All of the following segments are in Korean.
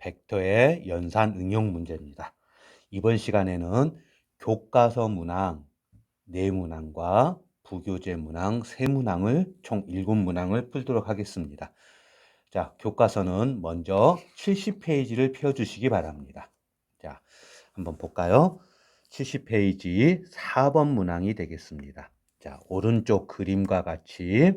벡터의 연산 응용 문제입니다. 이번 시간에는 교과서 문항, 내문항과 부교재 문항, 세문항을 총 7문항을 풀도록 하겠습니다. 자, 교과서는 먼저 70페이지를 펴주시기 바랍니다. 자, 한번 볼까요? 70페이지 4번 문항이 되겠습니다. 자, 오른쪽 그림과 같이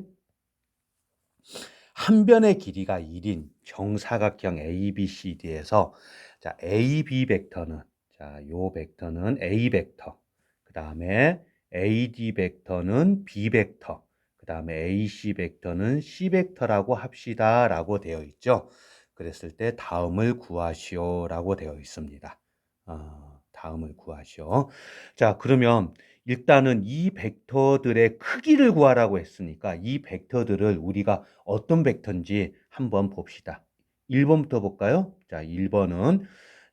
한 변의 길이가 1인 정사각형 ABCD에서 자, AB 벡터는 자, 요 벡터는 A 벡터. 그다음에 AD 벡터는 B 벡터. 그다음에 AC 벡터는 C 벡터라고 합시다라고 되어 있죠. 그랬을 때 다음을 구하시오라고 되어 있습니다. 어, 다음을 구하시오. 자, 그러면 일단은 이 벡터들의 크기를 구하라고 했으니까 이 벡터들을 우리가 어떤 벡터인지 한번 봅시다. 1번부터 볼까요? 자, 1번은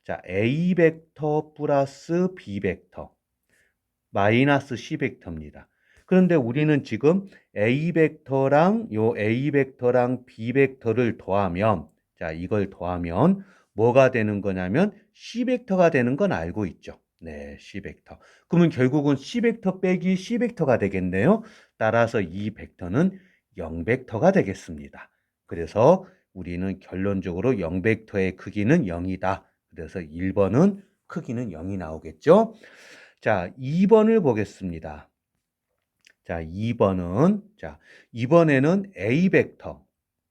자, A 벡터 플러스 B 벡터 마이너스 C 벡터입니다. 그런데 우리는 지금 A 벡터랑 요 A 벡터랑 B 벡터를 더하면 자, 이걸 더하면 뭐가 되는 거냐면 C 벡터가 되는 건 알고 있죠. 네, C 벡터. 그러면 결국은 C 벡터 빼기 C 벡터가 되겠네요. 따라서 이 벡터는 0 벡터가 되겠습니다. 그래서 우리는 결론적으로 0 벡터의 크기는 0이다. 그래서 1번은 크기는 0이 나오겠죠. 자, 2번을 보겠습니다. 자, 2번은 자, 이번에는 A 벡터,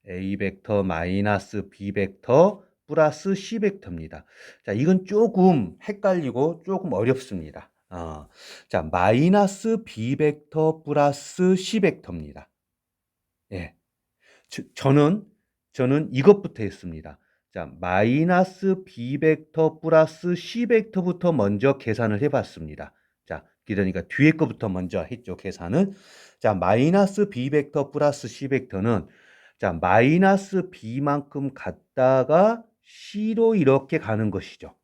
A 벡터 마이너스 B 벡터 플러스 C 벡터입니다. 자, 이건 조금 헷갈리고 조금 어렵습니다. 어, 자, 마이너스 B 벡터 플러스 C 벡터입니다. 예. 저, 저는 저는 이것부터 했습니다. 자, 마이너스 B 벡터 플러스 C 벡터부터 먼저 계산을 해 봤습니다. 자, 그러니까 뒤에 거부터 먼저 했죠, 계산은. 자, 마이너스 B 벡터 플러스 C 벡터는 자, 마이너스 B만큼 갔다가 C로 이렇게 가는 것이죠.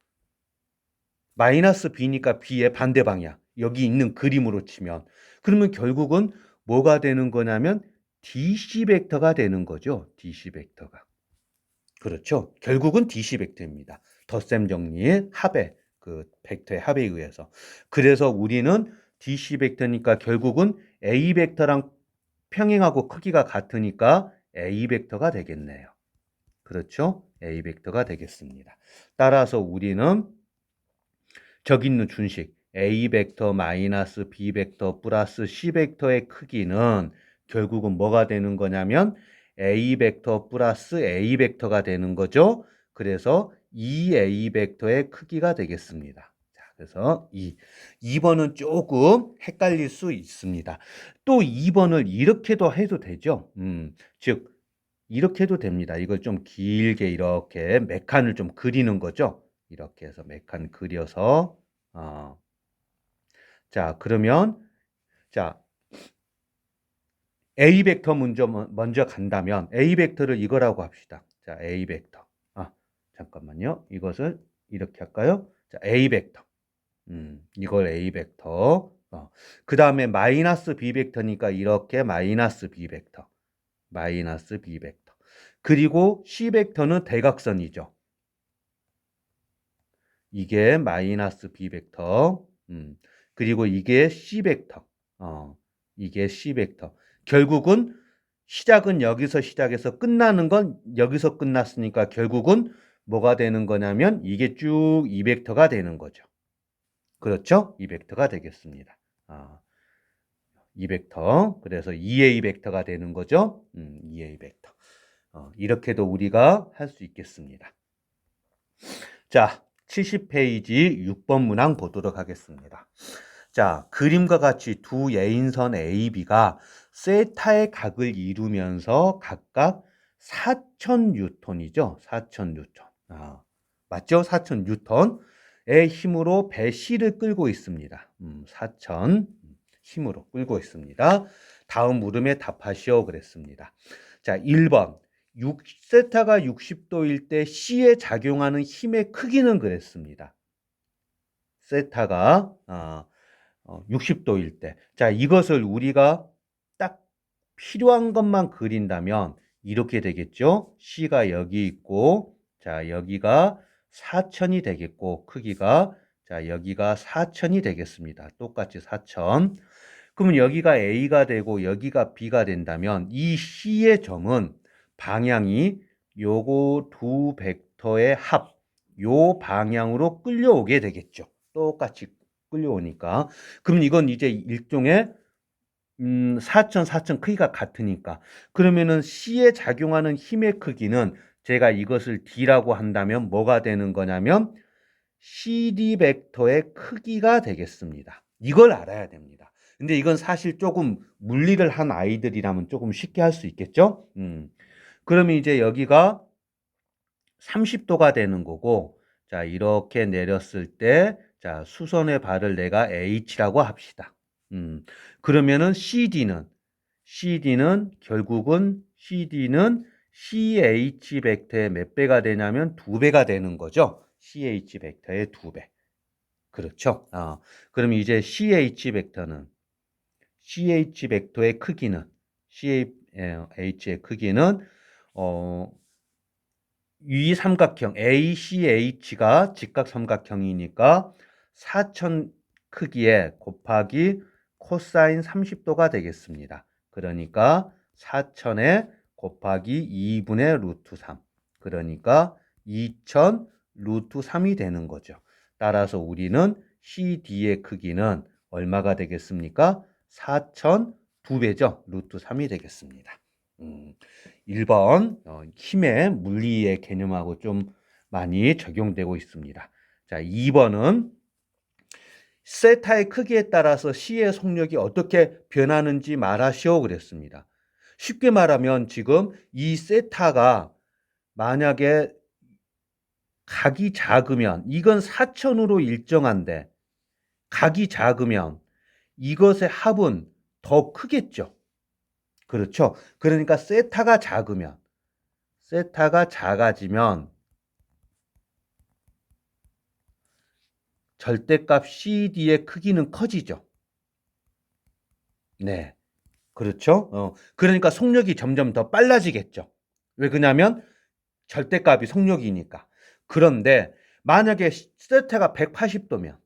마이너스 B니까 B의 반대 방향. 여기 있는 그림으로 치면. 그러면 결국은 뭐가 되는 거냐면 DC 벡터가 되는 거죠. DC 벡터가. 그렇죠. 결국은 DC 벡터입니다. 덧셈 정리의 합의 그 벡터의 합에 의해서. 그래서 우리는 DC 벡터니까 결국은 A 벡터랑 평행하고 크기가 같으니까 A 벡터가 되겠네요. 그렇죠? A 벡터가 되겠습니다. 따라서 우리는 저기 있는 준식 A 벡터 마이너스 B 벡터 플러스 C 벡터의 크기는 결국은 뭐가 되는 거냐면 A 벡터 플러스 A 벡터가 되는 거죠. 그래서 2A 벡터의 크기가 되겠습니다. 자, 그래서 2. 2번은 조금 헷갈릴 수 있습니다. 또 2번을 이렇게도 해도 되죠. 음, 즉 이렇게 해도 됩니다. 이걸 좀 길게 이렇게 메칸을 좀 그리는 거죠. 이렇게 해서 메칸 그려서 어. 자, 그러면 자, A 벡터 먼저 먼저 간다면 A 벡터를 이거라고 합시다. 자, A 벡터. 아, 잠깐만요. 이것을 이렇게 할까요? 자, A 벡터. 음, 이걸 A 벡터. 어. 그 다음에 마이너스 B 벡터니까 이렇게 마이너스 B 벡터. 마이너스 B 벡터. 그리고 C 벡터는 대각선이죠. 이게 마이너스 B 벡터. 음. 그리고 이게 C 벡터. 어. 이게 C 벡터. 결국은 시작은 여기서 시작해서 끝나는 건 여기서 끝났으니까 결국은 뭐가 되는 거냐면 이게 쭉이 벡터가 되는 거죠. 그렇죠? 이 벡터가 되겠습니다. 아, 이 벡터. 그래서 2A 벡터가 되는 거죠. 음, 2A 벡터. 어, 이렇게도 우리가 할 수 있겠습니다. 자, 70페이지 6번 문항 보도록 하겠습니다. 자, 그림과 같이 두 예인선 AB가 세타의 각을 이루면서 각각 4,000뉴턴이죠. 4,000뉴턴. 아, 맞죠? 4,000뉴턴의 힘으로 배 C를 끌고 있습니다. 음, 4,000 힘으로 끌고 있습니다. 다음 물음에 답하시오 그랬습니다. 자, 1번. 6세타가 60도일 때 C에 작용하는 힘의 크기는 그랬습니다. 세타가 어, 60도일 때. 자, 이것을 우리가 딱 필요한 것만 그린다면 이렇게 되겠죠. C가 여기 있고, 자, 여기가 4천이 되겠고 크기가 자, 여기가 4천이 되겠습니다. 똑같이 4천. 그러면 여기가 A가 되고 여기가 B가 된다면 이 C의 점은 방향이 요거 두 벡터의 합, 요 방향으로 끌려오게 되겠죠. 똑같이 끌려오니까. 그럼 이건 이제 일종의 음, 4천, 4천 크기가 같으니까. 그러면은 C에 작용하는 힘의 크기는 제가 이것을 D라고 한다면 뭐가 되는 거냐면 CD 벡터의 크기가 되겠습니다. 이걸 알아야 됩니다. 근데 이건 사실 조금 물리를 한 아이들이라면 조금 쉽게 할 수 있겠죠? 음. 그러면 이제 여기가 30도가 되는 거고, 자, 이렇게 내렸을 때, 자, 수선의 발을 내가 H라고 합시다. 음. 그러면은 CD는, CD는 결국은 CD는 CH 벡터의 몇 배가 되냐면 두 배가 되는 거죠. CH 벡터의 두 배. 그렇죠. 어. 그럼 이제 CH 벡터는 CH 벡터의 크기는 CH의 크기는 어, 이 삼각형 ACH가 직각 삼각형이니까 4천 크기에 곱하기 코사인 30도가 되겠습니다. 그러니까 4천에 곱하기 2분의 루트 3. 그러니까 2000 루트 3이 되는 거죠. 따라서 우리는 CD의 크기는 얼마가 되겠습니까? 4천 2배죠. 루트 3이 되겠습니다. 음, 1번 어, 힘의 물리의 개념하고 좀 많이 적용되고 있습니다. 자, 2번은 세타의 크기에 따라서 C의 속력이 어떻게 변하는지 말하시오 그랬습니다. 쉽게 말하면 지금 이 세타가 만약에 각이 작으면 이건 4천으로 일정한데 각이 작으면 이것의 합은 더 크겠죠. 그렇죠. 그러니까 세타가 작으면 세타가 작아지면 절대값 CD의 크기는 커지죠. 네. 그렇죠. 어, 그러니까 속력이 점점 더 빨라지겠죠. 왜 그러냐면 절대값이 속력이니까. 그런데 만약에 세타가 180도면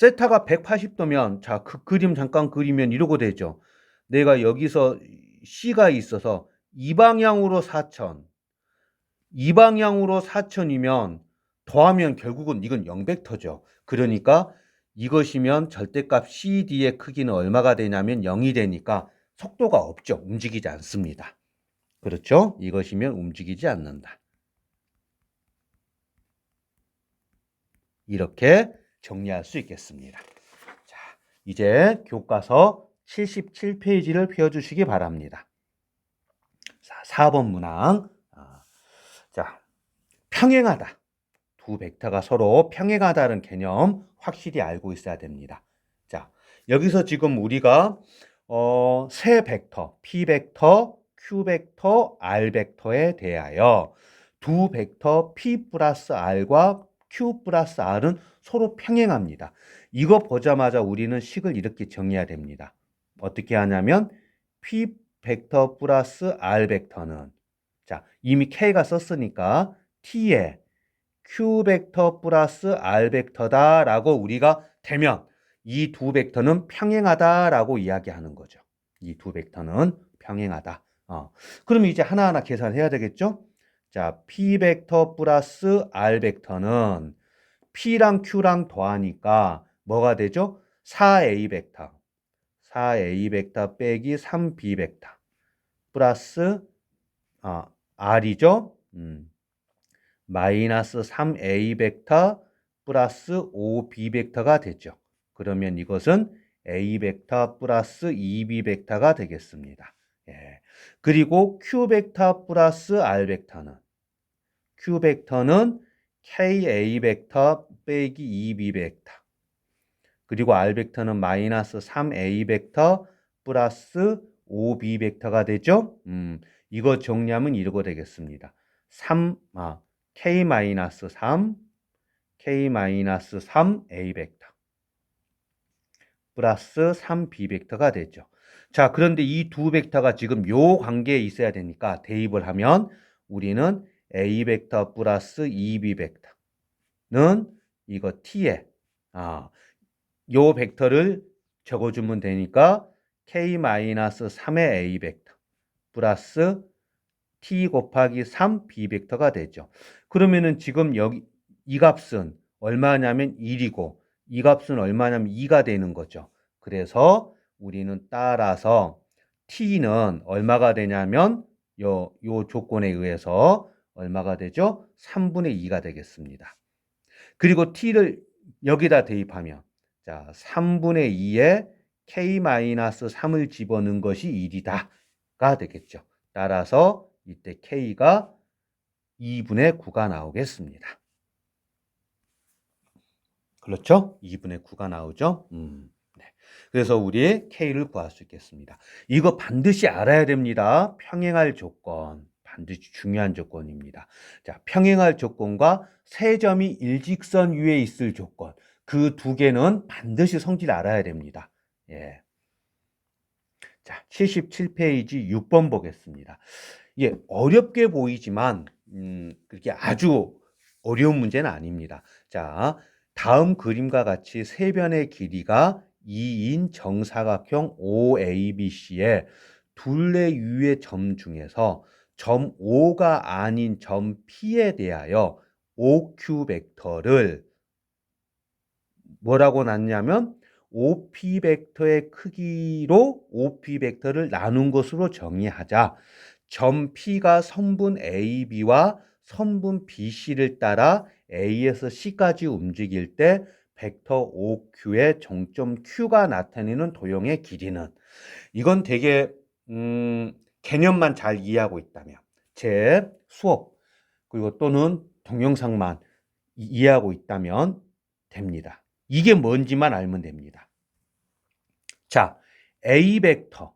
세타가 180도면 자, 그 그림 잠깐 그리면 이러고 되죠. 내가 여기서 C가 있어서 이 방향으로 4천 이 방향으로 4천이면 더하면 결국은 이건 0벡터죠. 그러니까 이것이면 절대값 CD의 크기는 얼마가 되냐면 0이 되니까 속도가 없죠. 움직이지 않습니다. 그렇죠? 이것이면 움직이지 않는다. 이렇게 정리할 수 있겠습니다. 자, 이제 교과서 77페이지를 펴주시기 바랍니다. 자, 4번 문항. 아, 자, 평행하다. 두 벡터가 서로 평행하다는 개념 확실히 알고 있어야 됩니다. 자, 여기서 지금 우리가 어, 세 벡터, P 벡터, Q 벡터, R 벡터에 대하여 두 벡터 P 플러스 R과 Q 플러스 R은 서로 평행합니다. 이거 보자마자 우리는 식을 이렇게 정의해야 됩니다. 어떻게 하냐면 P 벡터 플러스 R 벡터는 자 이미 K가 썼으니까 T에 Q 벡터 플러스 R 벡터다 라고 우리가 되면 이 두 벡터는 평행하다 라고 이야기하는 거죠. 이 두 벡터는 평행하다. 어. 그럼 이제 하나하나 계산해야 되겠죠? 자, P 벡터 플러스 R 벡터는 P랑 Q랑 더하니까 뭐가 되죠? 4A 벡터. 4A 벡터 빼기 3B 벡터. 플러스 아, R이죠? 음. 마이너스 3A 벡터 플러스 5B 벡터가 되죠. 그러면 이것은 A 벡터 플러스 2B 벡터가 되겠습니다. 예. 그리고 Q 벡터 플러스 R 벡터는 Q 벡터는 KA 벡터 빼기 2B 벡터 그리고 R 벡터는 마이너스 3A 벡터 플러스 5B 벡터가 되죠. 음, 이거 정리하면 이러고 되겠습니다. 3, 아, K 마이너스 3, K 마이너스 3 A 벡터 플러스 3B 벡터가 되죠. 자, 그런데 이 두 벡터가 지금 요 관계에 있어야 되니까 대입을 하면 우리는 A 벡터 플러스 2B 벡터는 이거 T에 아, 요 벡터를 적어주면 되니까 K-3의 A 벡터 플러스 T 곱하기 3 B 벡터가 되죠. 그러면은 지금 여기 이 값은 얼마냐면 1이고 이 값은 얼마냐면 2가 되는 거죠. 그래서 우리는 따라서 t는 얼마가 되냐면 요, 요 조건에 의해서 얼마가 되죠? 3분의 2가 되겠습니다. 그리고 t를 여기다 대입하면 자 3분의 2에 k-3을 집어넣은 것이 1이다가 되겠죠. 따라서 이때 k가 2분의 9가 나오겠습니다. 그렇죠? 2분의 9가 나오죠? 음, 네. 그래서 우리 K를 구할 수 있겠습니다. 이거 반드시 알아야 됩니다. 평행할 조건. 반드시 중요한 조건입니다. 자, 평행할 조건과 세 점이 일직선 위에 있을 조건. 그 두 개는 반드시 성질 알아야 됩니다. 예. 자, 77페이지 6번 보겠습니다. 예, 어렵게 보이지만, 음, 그렇게 아주 어려운 문제는 아닙니다. 자, 다음 그림과 같이 세 변의 길이가 2인 정사각형 OABC의 둘레 위의 점 중에서 점 O가 아닌 점 P에 대하여 OQ 벡터를 뭐라고 놨냐면 OP 벡터의 크기로 OP 벡터를 나눈 것으로 정의하자. 점 P가 성분 AB와 성분 BC를 따라 A에서 C까지 움직일 때 벡터 OQ의 정점 Q가 나타내는 도형의 길이는 이건 되게 음, 개념만 잘 이해하고 있다면 제 수업 그리고 또는 동영상만 이- 이해하고 있다면 됩니다. 이게 뭔지만 알면 됩니다. 자, A 벡터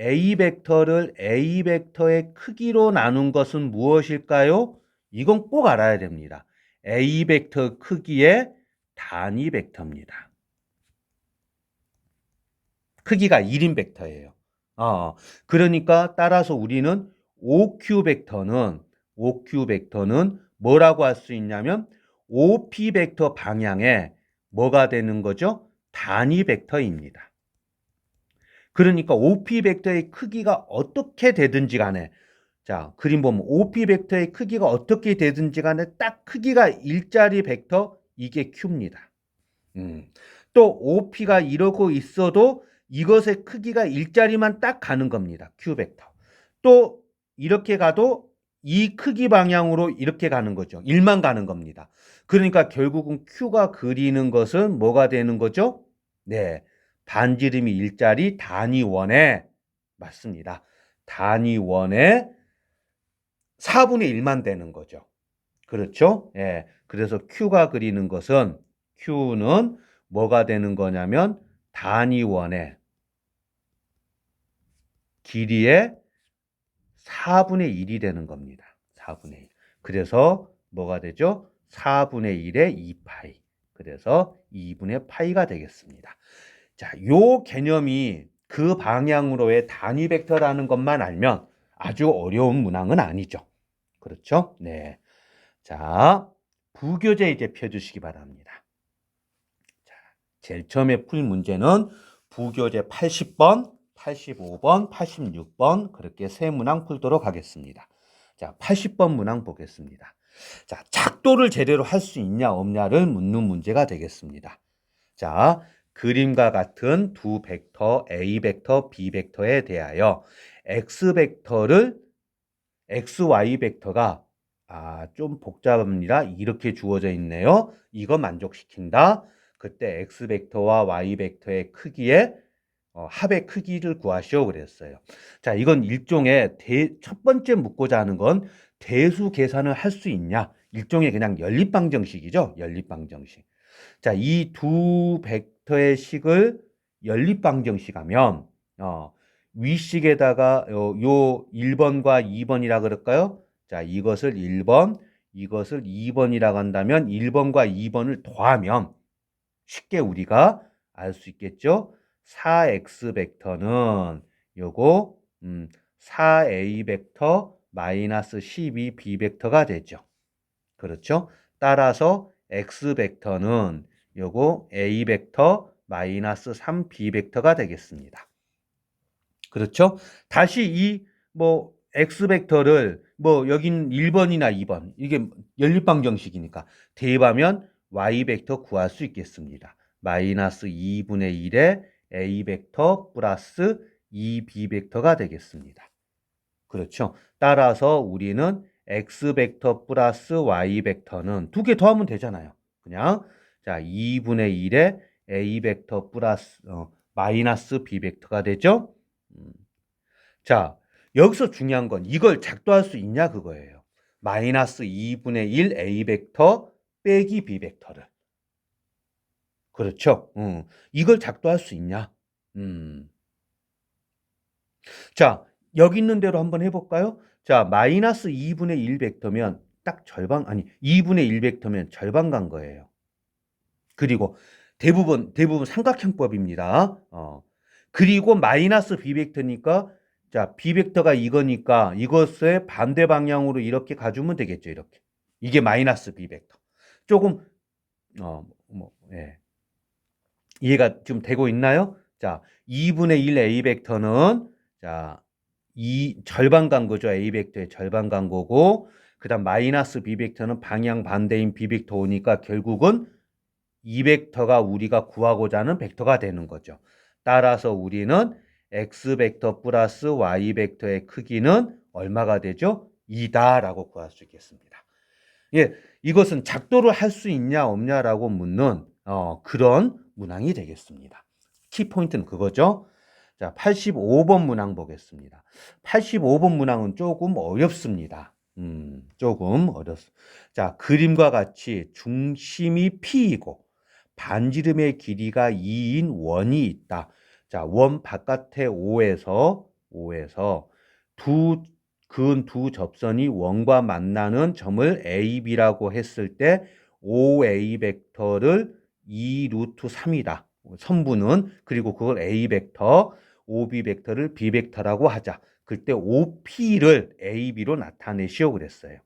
A 벡터를 A 벡터의 크기로 나눈 것은 무엇일까요? 이건 꼭 알아야 됩니다. A 벡터 크기의 단위 벡터입니다. 크기가 1인 벡터예요. 어, 그러니까 따라서 우리는 OQ 벡터는 OQ 벡터는 뭐라고 할 수 있냐면 OP 벡터 방향에 뭐가 되는 거죠? 단위 벡터입니다. 그러니까 OP 벡터의 크기가 어떻게 되든지 간에 자, 그림 보면 OP 벡터의 크기가 어떻게 되든지 간에 딱 크기가 일자리 벡터 이게 Q입니다. 음. 또 OP가 이러고 있어도 이것의 크기가 일자리만 딱 가는 겁니다. Q 벡터. 또 이렇게 가도 이 크기 방향으로 이렇게 가는 거죠. 1만 가는 겁니다. 그러니까 결국은 Q가 그리는 것은 뭐가 되는 거죠? 네. 반지름이 일자리 단위원에 맞습니다. 단위원에 4분의 1만 되는 거죠. 그렇죠? 예. 그래서 Q가 그리는 것은 Q는 뭐가 되는 거냐면 단위원의 길이의 4분의 1이 되는 겁니다. 4분의 1. 그래서 뭐가 되죠? 4분의 1의 2파이. 그래서 2분의 파이가 되겠습니다. 자, 요 개념이 그 방향으로의 단위 벡터라는 것만 알면 아주 어려운 문항은 아니죠. 그렇죠? 네. 자, 부교재 이제 펴주시기 바랍니다. 자, 제일 처음에 풀 문제는 부교재 80번, 85번, 86번 그렇게 세 문항 풀도록 하겠습니다. 자, 80번 문항 보겠습니다. 자, 작도를 제대로 할 수 있냐 없냐를 묻는 문제가 되겠습니다. 자, 그림과 같은 두 벡터 A 벡터, B 벡터에 대하여 X 벡터를 XY 벡터가 아, 좀 복잡합니다. 이렇게 주어져 있네요. 이거 만족시킨다. 그때 X 벡터와 Y 벡터의 크기의 어, 합의 크기를 구하시오 그랬어요. 자, 이건 일종의 대, 첫 번째 묻고자 하는 건 대수 계산을 할 수 있냐? 일종의 그냥 연립방정식이죠. 연립방정식. 자, 이 두 벡터의 식을 연립방정식 하면 어, 위식에다가 요, 요 1번과 2번이라 그럴까요? 자, 이것을 1번, 이것을 2번이라고 한다면 1번과 2번을 더하면 쉽게 우리가 알 수 있겠죠? 4x 벡터는 요거 음, 4a 벡터 마이너스 12 b 벡터가 되죠. 그렇죠? 따라서 x 벡터는 요거 a 벡터 마이너스 3 b 벡터가 되겠습니다. 그렇죠? 다시 이 뭐 x 벡터를 뭐 여긴 1번이나 2번 이게 연립방 정식이니까 대입하면 y 벡터 구할 수 있겠습니다. 마이너스 2분의 1의 a 벡터 플러스 2b 벡터가 되겠습니다. 그렇죠? 따라서 우리는 x 벡터 플러스 y 벡터는 두 개 더하면 되잖아요. 그냥 자 2분의 1의 a 벡터 플러스 어, 마이너스 b 벡터가 되죠. 음. 자 여기서 중요한 건 이걸 작도할 수 있냐 그거예요. 마이너스 2분의 1 a 벡터 빼기 b 벡터를. 그렇죠. 음. 이걸 작도할 수 있냐? 음. 자, 여기 있는 대로 한번 해볼까요? 자, 마이너스 2분의 1 벡터면 딱 절반, 아니, 2분의 1 벡터면 절반 간 거예요. 그리고 대부분, 대부분 삼각형법입니다. 어. 그리고 마이너스 b 벡터니까, 자, b 벡터가 이거니까 이것의 반대 방향으로 이렇게 가주면 되겠죠. 이렇게. 이게 마이너스 b 벡터. 조금, 어, 뭐, 예. 이해가 좀 되고 있나요? 자, 2분의 1 a 벡터는 자, 이 절반 간 거죠. a 벡터의 절반 간 거고 그다음 마이너스 b 벡터는 방향 반대인 b 벡터 오니까 결국은 이 벡터가 우리가 구하고자 하는 벡터가 되는 거죠. 따라서 우리는 x 벡터 플러스 y 벡터의 크기는 얼마가 되죠? 2다라고 구할 수 있겠습니다. 예, 이것은 작도를 할 수 있냐 없냐라고 묻는 어, 그런 문항이 되겠습니다. 키포인트는 그거죠. 자, 85번 문항 보겠습니다. 85번 문항은 조금 어렵습니다. 음, 조금 어렵습니다. 자, 그림과 같이 중심이 P이고 반지름의 길이가 2인 원이 있다. 자, 원 바깥에 5에서 5에서 두근두 접선이 원과 만나는 점을 A, B라고 했을 때 OA 벡터를 2 루트 3이다. 선분은 그리고 그걸 A 벡터, OB 벡터를 B 벡터라고 하자. 그때 OP를 AB로 나타내시오 그랬어요.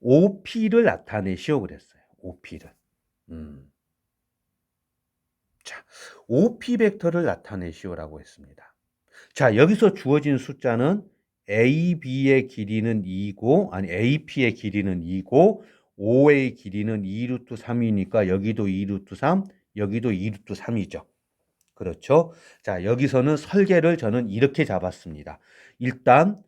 OP를 나타내시오 그랬어요. OP를. 음. 자, OP 벡터를 나타내시오라고 했습니다. 자, 여기서 주어진 숫자는 AB의 길이는 2고, 아니, AP의 길이는 2고, O의 길이는 2루트 3이니까 여기도 2루트 3, 여기도 2루트 3이죠. 그렇죠? 자, 여기서는 설계를 저는 이렇게 잡았습니다. 일단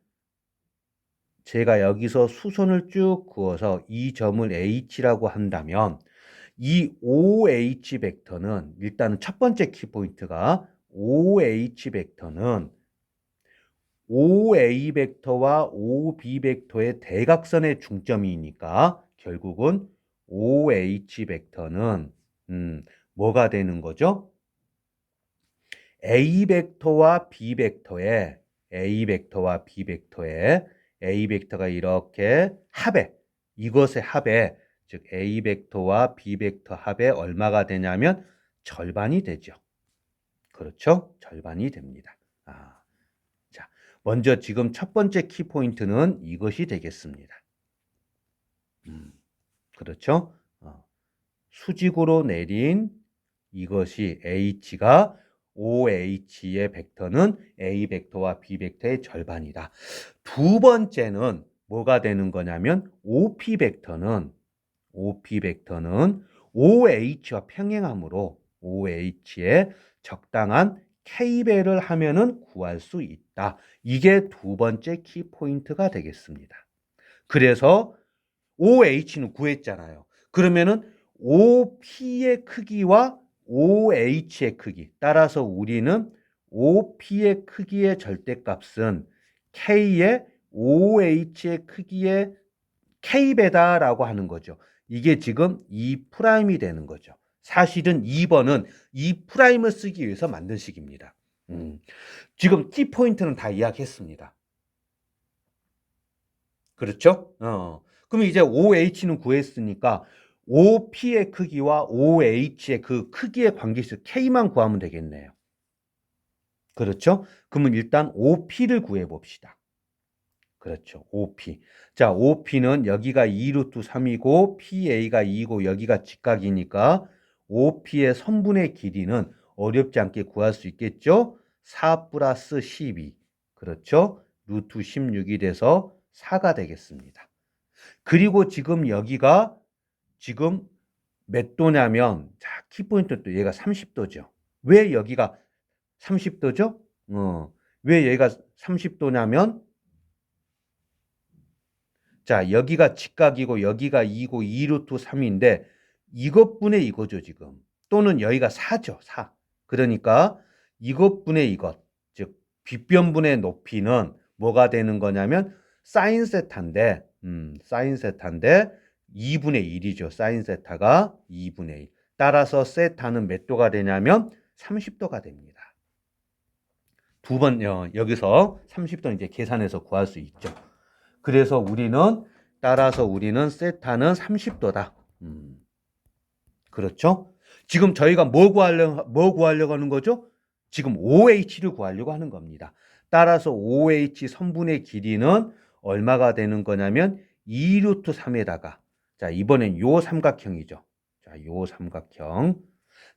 제가 여기서 수선을 쭉 그어서 이 점을 H라고 한다면 이 OH 벡터는 일단 첫 번째 키포인트가 OH 벡터는 OA 벡터와 OB 벡터의 대각선의 중점이니까 결국은 OH 벡터는 음, 뭐가 되는 거죠? A 벡터와 B 벡터의 A 벡터와 B 벡터의 A 벡터가 이렇게 합에 이것의 합에 즉 A 벡터와 B 벡터 합에 얼마가 되냐면 절반이 되죠. 그렇죠? 절반이 됩니다. 아, 자, 먼저 지금 첫 번째 키포인트는 이것이 되겠습니다. 음, 그렇죠? 어, 수직으로 내린 이것이 H가 OH의 벡터는 A 벡터와 B 벡터의 절반이다. 두 번째는 뭐가 되는 거냐면 OP 벡터는 OP 벡터는 OH와 평행하므로 OH의 적당한 K배를 하면은 구할 수 있다. 이게 두 번째 키포인트가 되겠습니다. 그래서 OH는 구했잖아요. 그러면은 OP의 크기와 OH의 크기. 따라서 우리는 OP의 크기의 절대값은 K의 OH의 크기의 K배다라고 하는 거죠. 이게 지금 2'이 되는 거죠. 사실은 2번은 2'을 쓰기 위해서 만든 식입니다. 음. 지금 T포인트는 다 이야기했습니다. 그렇죠? 어. 그럼 이제 OH는 구했으니까 OP의 크기와 OH의 그 크기의 관계식 K만 구하면 되겠네요. 그렇죠? 그러면 일단 OP를 구해 봅시다. 그렇죠. OP. 자, OP는 여기가 2루트 3이고 PA가 2고 여기가 직각이니까 OP의 선분의 길이는 어렵지 않게 구할 수 있겠죠? 4 플러스 12. 그렇죠? 루트 16이 돼서 4가 되겠습니다. 그리고 지금 여기가 지금 몇 도냐면 자, 키포인트 또 얘가 30도죠. 왜 여기가 30도죠? 어. 왜 얘가 30도냐면 자, 여기가 직각이고 여기가 2고 2루트 3인데 이것분의 이거죠, 지금. 또는 여기가 4죠, 4. 그러니까 이것분의 이것, 즉 빗변분의 높이는 뭐가 되는 거냐면 사인 세타인데 음, 사인 세타인데 2분의 1이죠. 사인 세타가 2분의 1. 따라서 세타는 몇 도가 되냐면 30도가 됩니다. 두 번, 어, 여기서 30도 이제 계산해서 구할 수 있죠. 그래서 우리는, 따라서 우리는 세타는 30도다. 음, 그렇죠? 지금 저희가 뭐 구하려고, 뭐 구하려고 하는 거죠? 지금 OH를 구하려고 하는 겁니다. 따라서 OH 선분의 길이는 얼마가 되는 거냐면 2루트 3에다가 자, 이번엔 요 삼각형이죠. 자, 요 삼각형.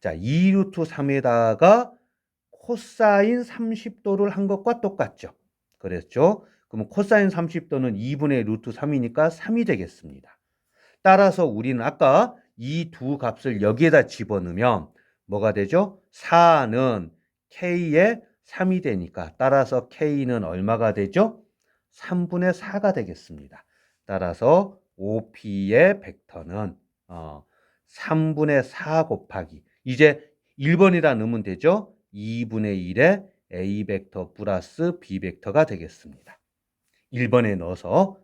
자, 2루트 3에다가 코사인 30도를 한 것과 똑같죠. 그랬죠? 그러면 코사인 30도는 2분의 루트 3이니까 3이 되겠습니다. 따라서 우리는 아까 이 두 값을 여기에다 집어넣으면 뭐가 되죠? 4는 k의 3이 되니까 따라서 k는 얼마가 되죠? 3분의 4가 되겠습니다. 따라서 OP의 벡터는 어, 3분의 4 곱하기 이제 1번이라 넣으면 되죠? 2분의 1의 A 벡터 플러스 B 벡터가 되겠습니다. 1번에 넣어서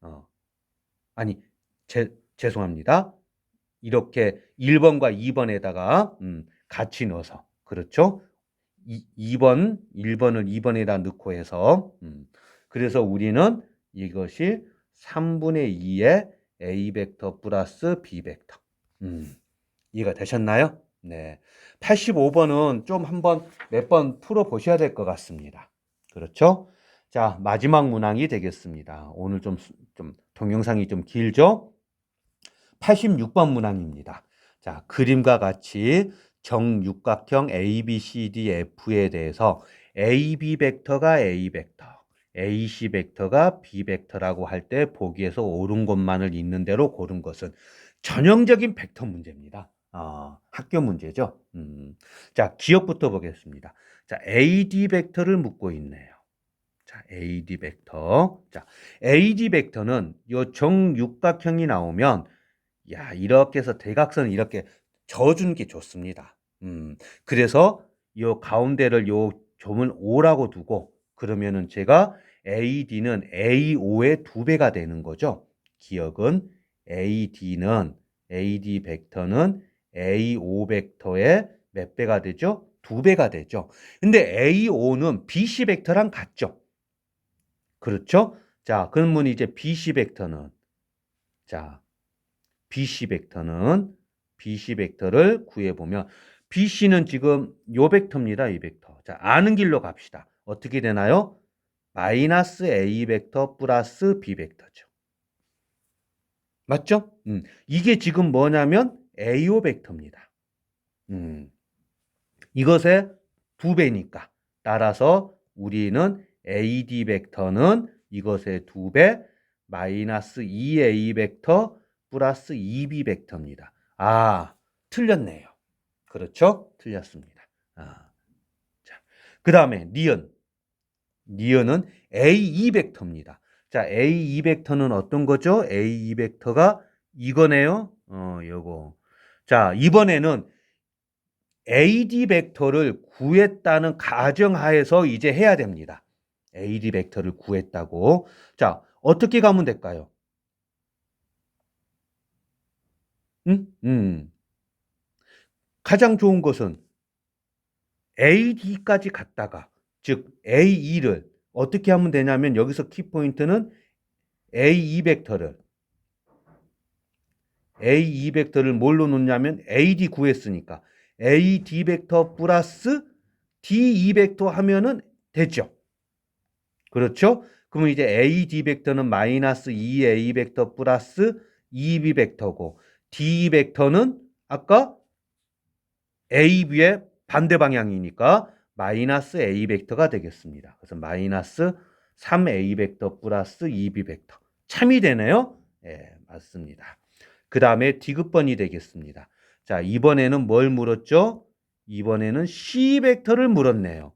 어, 아니 제, 죄송합니다. 이렇게 1번과 2번에다가 음, 같이 넣어서 그렇죠? 2, 번 1번을 2번에다 넣고 해서 음, 그래서 우리는 이것이 3분의 2의 A 벡터 플러스 B 벡터 음, 이해가 되셨나요? 네. 85번은 좀 한번 몇 번 풀어 보셔야 될 것 같습니다. 그렇죠? 자, 마지막 문항이 되겠습니다. 오늘 좀, 좀 동영상이 좀 길죠? 86번 문항입니다. 자, 그림과 같이 정육각형 ABCDF에 대해서 AB 벡터가 A 벡터, AC 벡터가 B 벡터라고 할 때 보기에서 옳은 것만을 있는 대로 고른 것은 전형적인 벡터 문제입니다. 어, 학교 문제죠. 음. 자, 기억부터 보겠습니다. 자, AD 벡터를 묻고 있네요. 자, AD 벡터. 자, AD 벡터는 요 정육각형이 나오면 야, 이렇게 해서 대각선을 이렇게 저준 게 좋습니다. 음. 그래서 요 가운데를 요 점을 5라고 두고 그러면은 제가 AD는 AO의 두 배가 되는 거죠. 기억은 AD는 AD 벡터는 A5 벡터의 몇 배가 되죠? 두 배가 되죠. 근데 A5는 BC 벡터랑 같죠. 그렇죠? 자, 그러면 이제 BC 벡터는 자, BC 벡터는 BC 벡터를 구해 보면 BC는 지금 요 벡터입니다. 이 벡터. 자, 아는 길로 갑시다. 어떻게 되나요? 마이너스 A 벡터 플러스 B 벡터죠. 맞죠? 음, 이게 지금 뭐냐면 AO 벡터입니다. 음, 이것의 두 배니까 따라서 우리는 AD 벡터는 이것의 두 배 마이너스 2A 벡터 플러스 2B 벡터입니다. 아, 틀렸네요. 그렇죠? 틀렸습니다. 아, 자, 그 다음에 니은. 니은은 A2 벡터입니다. 자, A2 벡터는 어떤 거죠? A2 벡터가 이거네요. 어, 요거. 자, 이번에는 AD 벡터를 구했다는 가정하에서 이제 해야 됩니다. AD 벡터를 구했다고. 자, 어떻게 가면 될까요? 음? 음. 가장 좋은 것은 AD까지 갔다가 즉 A2를 어떻게 하면 되냐면 여기서 키포인트는 A2 벡터를 A2 벡터를 뭘로 놓냐면 AD 구했으니까 AD 벡터 플러스 D2 벡터 하면은 되죠. 그렇죠? 그러면 이제 AD 벡터는 마이너스 2A 벡터 플러스 2B 벡터고 D 벡터는 아까 AB의 반대 방향이니까 마이너스 A 벡터가 되겠습니다. 그래서 마이너스 3A 벡터 플러스 2B 벡터. 참이 되네요? 예, 맞습니다. 그 다음에 디귿번이 되겠습니다. 자, 이번에는 뭘 물었죠? 이번에는 C 벡터를 물었네요.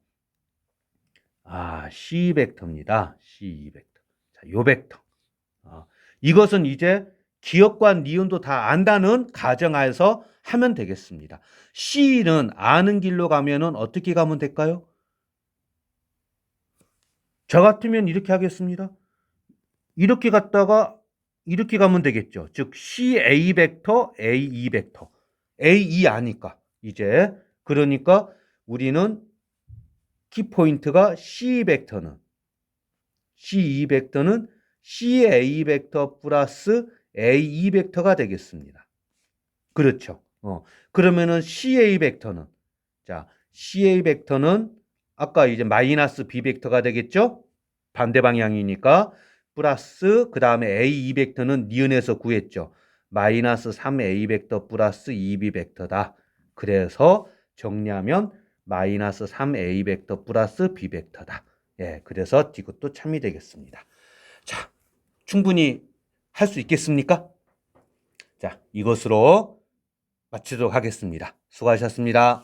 아, C 벡터입니다. C 벡터. 자, 요 벡터. 아, 이것은 이제 기억과 니은도 다 안다는 가정하에서 하면 되겠습니다. C는 아는 길로 가면은 어떻게 가면 될까요? 저 같으면 이렇게 하겠습니다. 이렇게 갔다가 이렇게 가면 되겠죠. 즉 CA 벡터, AE 벡터. AE 아니까 이제 그러니까 우리는 키포인트가 C 벡터는 CE 벡터는 CA 벡터 플러스 AE 벡터가 되겠습니다. 그렇죠. 어. 그러면은 CA 벡터는 자, CA 벡터는 아까 이제 마이너스 B 벡터가 되겠죠? 반대 방향이니까 플러스 그 다음에 A2 벡터는 니은에서 구했죠. 마이너스 3A 벡터 플러스 2B 벡터다. 그래서 정리하면 마이너스 3A 벡터 플러스 B 벡터다. 예, 그래서 이것도 참이 되겠습니다. 자, 충분히 할 수 있겠습니까? 자, 이것으로 마치도록 하겠습니다. 수고하셨습니다.